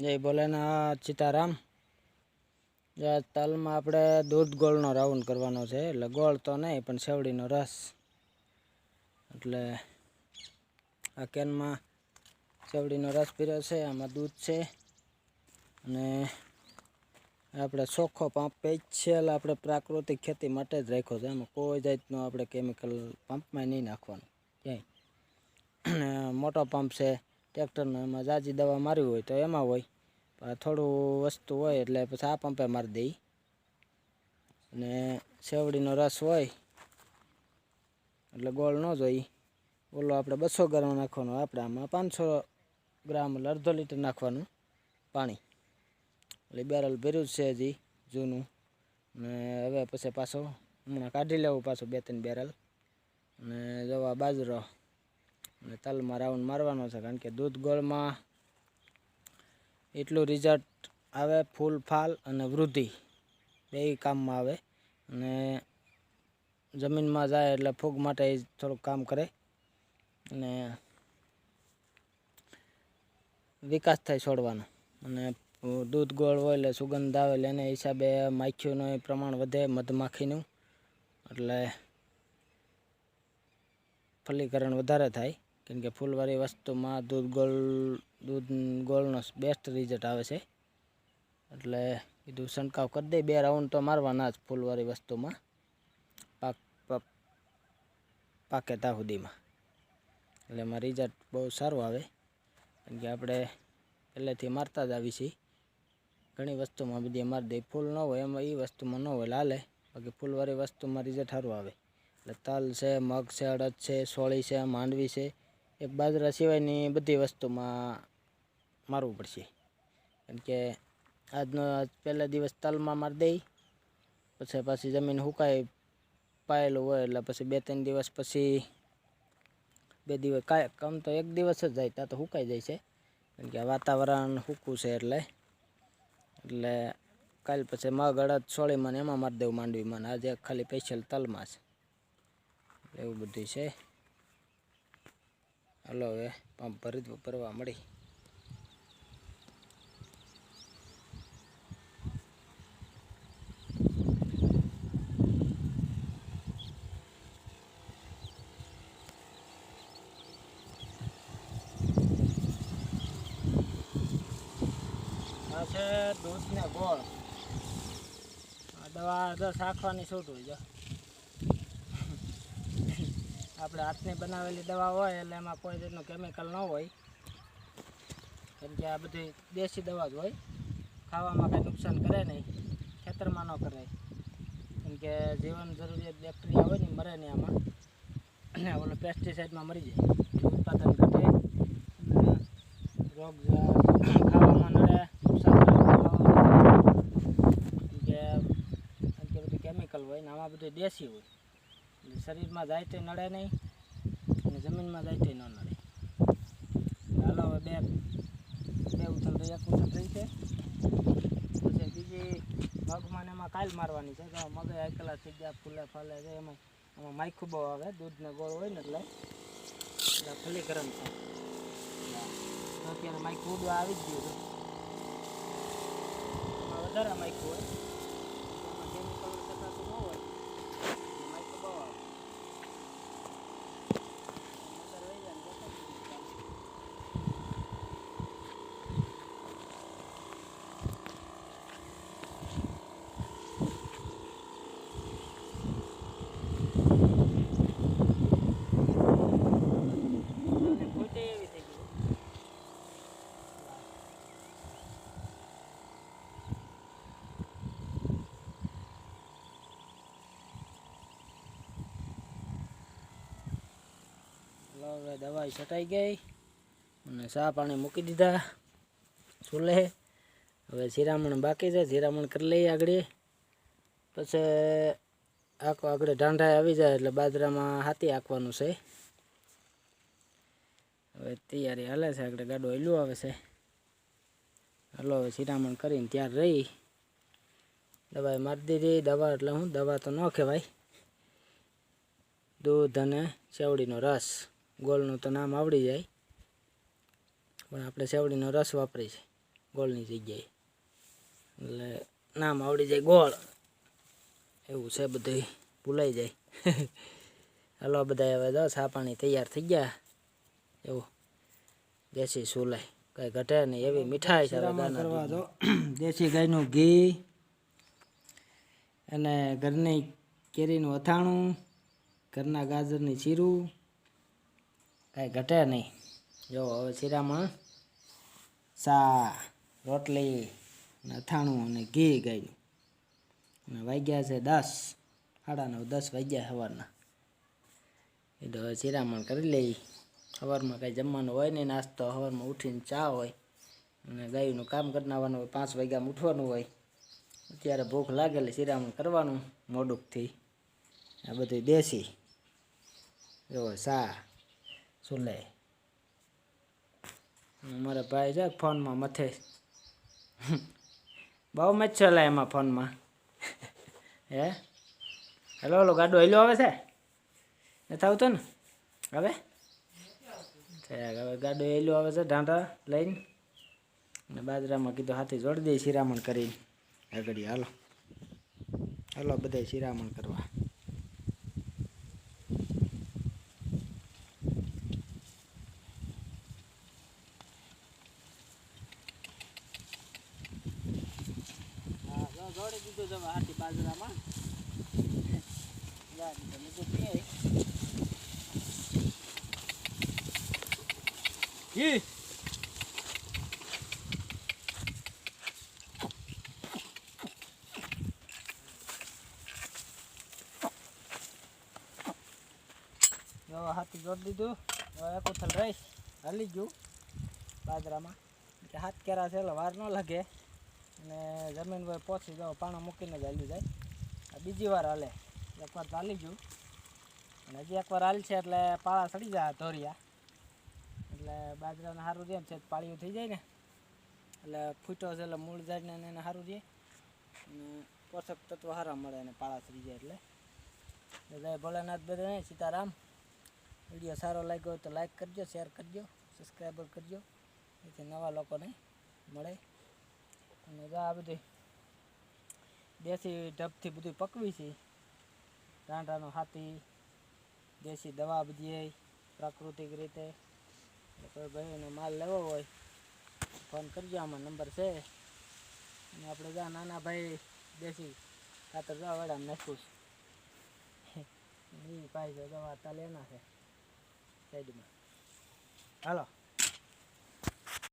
જય ભોલેનાથ સીતારામ. તલમાં આપણે દૂધ ગોળનો રાઉન્ડ કરવાનો છે. એટલે ગોળ તો નહીં, પણ સેવડીનો રસ. એટલે આ કેનમાં સેવડીનો રસ પીરો છે, આમાં દૂધ છે. અને આપણે ચોખ્ખો પંપ સ્પેશિયલ આપણે પ્રાકૃતિક ખેતી માટે જ રાખ્યો છે. એમાં કોઈ જાતનું આપણે કેમિકલ પંપમાં નહીં નાખવાનું. ક્યાંય. મોટો પંપ છે ટ્રેક્ટરનો એમાં જાજી દવા મારવી હોય તો એમાં હોય. થોડું વસ્તુ હોય એટલે પછી આ પંપે મારી દઈ. અને સેવડીનો રસ હોય, એટલે ગોળ ન જોઈ. ઓલો આપણે બસો ગ્રામ નાખવાનો, આપણે આમાં પાંચસો ગ્રામ એટલે અડધો લીટર નાખવાનું પાણી. એટલે બેરલ ભર્યું છે હજી, જૂનું. ને હવે પછી પાછો હમણાં કાઢી લેવું પાછું બે ત્રણ બેરલ અને જવા બાજરો. અને તલમાં રાઉન્ડ મારવાનો છે, કારણ કે દૂધ ગોળમાં એટલું રિઝલ્ટ આવે ફૂલ ફાલ અને વૃદ્ધિ. બે કામમાં આવે અને જમીનમાં જાય એટલે ફૂગ માટે એ થોડુંક કામ કરે અને વિકાસ થાય છોડવાનો. અને દૂધ ગોળ હોય એટલે સુગંધ આવે એટલે એને હિસાબે માખીઓનું પ્રમાણ વધે મધમાખીનું. એટલે ફલીકરણ વધારે થાય. કેમ કે ફૂલવાળી વસ્તુમાં દૂધ ગોળ દૂધ ગોળનો બેસ્ટ રિઝલ્ટ આવે છે. એટલે કીધું છંટકાવ કરી દે, બે રાઉન્ડ તો મારવાના જ ફૂલવાળી વસ્તુમાં. પાક, પાક- ત્યાં સુધીમાં. એટલે એમાં રિઝલ્ટ બહુ સારું આવે. કેમ કે આપણે પહેલેથી મારતા જ આવી છીએ. ઘણી વસ્તુમાં બધી મારી દે ફૂલ ન હોય, એમાં એ વસ્તુમાં ન હોય લાલે બાકી ફૂલવાળી વસ્તુમાં રિઝલ્ટ સારું આવે. એટલે તલ છે, મગ છે, અડદ છે, સોળી છે, માંડવી છે. એક બાજરા સિવાયની બધી વસ્તુમાં મારવું પડશે. કેમ કે આજનો આજ પહેલા દિવસ તલમાં મારી દઈ, પછી પાછી જમીન સુકાઈ પાયેલું હોય એટલે પછી બે ત્રણ દિવસ પછી બે દિવસ કાંઈ કમ તો એક દિવસ જ જાય, ત્યાં તો સુકાઈ જાય છે. કારણ કે વાતાવરણ સૂકું છે એટલે એટલે કાલ પછી મગ, અડદ સોળી મને એમાં મારી દેવું માંડવી મને. આજે ખાલી સ્પેશિયલ તલમાં છે એવું બધું છે. હાલો હવે પંપ ભરી ભરવા મળી. છે દૂધ ને ગોળ દવા દસ આખવાની છૂટ હોય જો આપણે હાથની બનાવેલી દવા હોય એટલે એમાં કોઈ રીતનું કેમિકલ ન હોય. કેમ કે આ બધી દેશી દવા જ હોય. ખાવામાં કાંઈ નુકસાન કરે નહીં. ખેતરમાં ન કરે. કેમ કે જીવન જરૂરિયાત બેક્ટેરિયા હોય ને મરે નહીં આમાં. ઓલો પેસ્ટિસાઇડમાં મરી જાય. ઉત્પાદન ઘટે. રોગ ખાવામાં નડે નુકસાન કે બધી કેમિકલ હોય ને આમાં બધું દેશી હોય. એટલે શરીરમાં જાય તે નડે નહીં અને જમીનમાં જાય તે ન નડે. હાલો હવે બે બે ઉથલ તો એક ઉથલ થઈ છે. પછી બીજી મગમાં એમાં કાલ મારવાની છે. તો મગે એકલા થઈ ગયા, ફૂલે ફાલે છે, એમાં એમાં માયખું બહુ આવે, દૂધને ગોળ હોય ને એટલે. એટલે ગરમ થાય. અત્યારે માયખું ઉડવા આવી જ ગયું એમાં વધારે માયખું હોય એમાં કેમિકલ થતું ન હોય એટલે માયખું બહુ આવે અંદર વહી જાય ને દેખાય જ નહીં કાંઈ. અને ફૂટે એવી થઈ ગઈ હાલો હવે દવાઈ છટાઈ ગઈ અને ચા પાણી મૂકી દીધા ચૂલે હવે શિરામણ બાકી છે શિરામણ કરી લઈએ આગળ. પછી આખો આગળ ઢાંઢા આવી જાય એટલે બાજરામાં હાથી આંકવાનું છે. હવે તૈયારી હાલે છે, આગળ ગાડો હેલું આવે છે. હાલો હવે શિરામણ કરીને ત્યાર રહી. દવાઈ મારી દીધી, દવા એટલે હું, દવા તો ન કહેવાય. દૂધ અને ચેવડીનો રસ. ગોળનું તો નામ આવડી જાય પણ આપણે સેવડીનો રસ વાપરીએ છીએ ગોળની જગ્યાએ. એટલે નામ આવડી જાય ગોળ. એવું છે બધું ભૂલાઈ જાય. હલો બધા હવે જો ચા પાણી તૈયાર થઈ ગયા. એવું. દેશી સુલાઈ કઈ ઘટે નહીં એવી મીઠાઈ છે દેશી ગાયનું ઘી અને ઘરની કેરીનું અથાણું ઘરના ગાજરની ચીરું કાંઈ ઘટે નહીં. જો, હવે શિરામણ સા, રોટલી અને અથાણું અને ઘી ગયું અને વાગ્યા છે દસ, સાડા નવ, દસ વાગ્યા સવારના. એ તો હવે શિરામણ કરી લઈ. સવારમાં કાંઈ જમવાનું હોય નહીં, નાસ્તો, સવારમાં ઉઠીને ચા હોય અને ગાયનું કામ કરી નાખવાનું હોય, પાંચ વાગ્યામાં ઉઠવાનું હોય. અત્યારે ભૂખ લાગે એટલે શિરામણ કરવાનું મોડુંકથી. આ બધું દેશી જો, સા સુલે મારા ભાઈ છે ફોનમાં મથે. બહુ મચ ચલાય એમાં ફોનમાં. હે? હેલો, ઓલો ગાડો હેલો આવે છે? નથી આવતો ને? હવે હવે ગાડો હેલો આવે છે ઢાંઢા લઈને. અને બાજરામાં કીધું હાથી જોડી દઈએ શિરામણ કરીને. આગળ હાલો. હાલો બધા શિરામણ કરવા. હા દીધો છે હાથી બાજરામાં. દીધું મૂકું પીએ. હાથી જોડી દીધું. હવે એક રહીશ હાલી ગયું બાજરામાં. હાથ કેરા છે એટલે વાર ન લાગે. અને જમીન પર પહોંચી જાઓ, પાણા મૂકીને જ હાલી જાય. આ બીજી વાર હાલે. એકવાર તો હાલી ગયું. અને હજી એકવાર હાલ છે એટલે પાળા સડી જાય ધોરિયા. એટલે બાજરાને સારું રહે છે પાળીયું થઈ જાય ને. એટલે ફૂટો છે એટલે મૂળ જાય ને એને સારું રહે. અને પોષક તત્વ સારા મળે અને પાળા સડી જાય એટલે. બધા ભોળાનાથ બધા સીતારામ. વીડિયો સારો લાગ્યો હોય તો લાઈક કરજો, શેર કરજો સબસ્ક્રાઈબર કરજો. એથી નવા લોકોને મળે. અને આ બધી દેશી ઢબથી બધું પકવી છે. રાંઢાનો હાથી, દેશી દવા બધી પ્રાકૃતિક રીતે. કોઈ ભાઈનો માલ લેવો હોય, ફોન કરજો, આમાં નંબર છે. અને આપણે જા નાના ભાઈ દેશી ખાતર જવા વાળા નાખ્યું છે. એ છે દવા તા લેના છે, સાઈડમાં. હાલો.